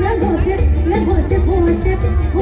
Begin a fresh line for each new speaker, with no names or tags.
เล่นหัวเซ็ตเล่นหัวเซ็ตหัวเซ็ตหั